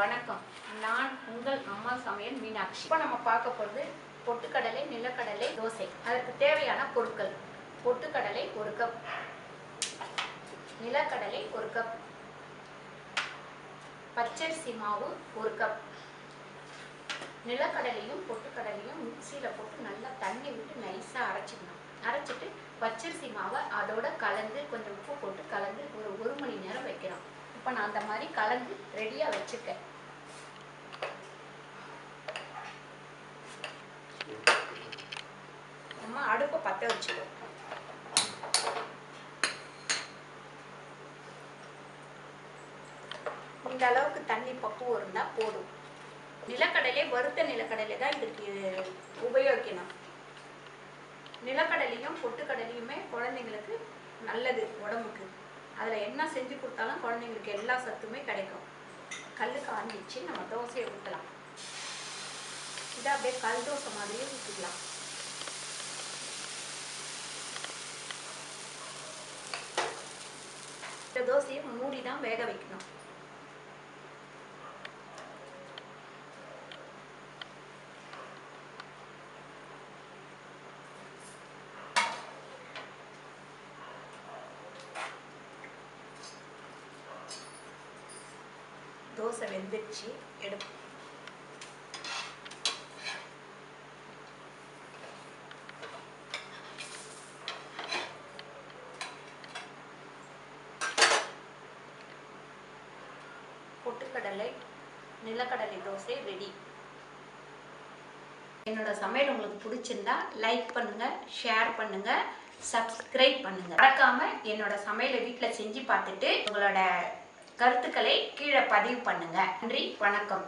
வணக்கம். நான் உங்கள் அம்மா சமையல் மீனாட்சி. இப்போ நம்ம பார்க்க போகிறது பொட்டுக்கடலை நிலக்கடலை தோசை. அதற்கு தேவையான பொருட்கள். பொட்டுக்கடலை ஒரு கப் நிலக்கடலை ஒரு கப் பச்சரிசி மாவு ஒரு கப் நிலக்கடலையும் பொட்டுக்கடலையும் மிக்சியில் போட்டு நல்லா தண்ணி விட்டு நைஸாக அரைச்சிக்கணும். அரைச்சிட்டு பச்சரிசி மாவை அதோட கலந்து கொஞ்சம் உப்பு போட்டு கலந்து ஒரு ஒரு மணி நேரம் வைக்கணும் இப்போ நான் அந்த மாதிரி கலந்து ரெடியாக வச்சுருக்கேன் நம்ம அடுப்பை பற்ற வச்சுக்கோ. இந்த அளவுக்கு தண்ணி பக்குவம் இருந்தால் போதும். நிலக்கடலை வறுத்த நிலக்கடலை தான் இதுக்கு உபயோகிக்கணும். நிலக்கடலையும் பொட்டுக்கடலையுமே குழந்தைங்களுக்கு நல்லது உடம்புக்கு. அதில் என்ன செஞ்சு கொடுத்தாலும் குழந்தைங்களுக்கு எல்லா சத்துமே கிடைக்கும். கல் காஞ்சிச்சு நம்ம தோசையை ஊற்றலாம் இதை அப்படியே கல் தோசை மாதிரியே ஊற்றிக்கலாம் இந்த தோசையை மூடி தான் வேக வைக்கணும். தோசை வெந்துடுச்சு. எடுப்போம் பொட்டுக்கடலை நிலக்கடலை தோசை ரெடி என்னோட சமையல் உங்களுக்கு பிடிச்சிருந்தா லைக் பண்ணுங்க ஷேர் பண்ணுங்க சப்ஸ்கிரைப் பண்ணுங்க. மறக்காம என்னோட சமையலை வீட்டில் செஞ்சு பார்த்துட்டு உங்களோட கருத்துக்களை கீழே பதிவு பண்ணுங்க. நன்றி வணக்கம்.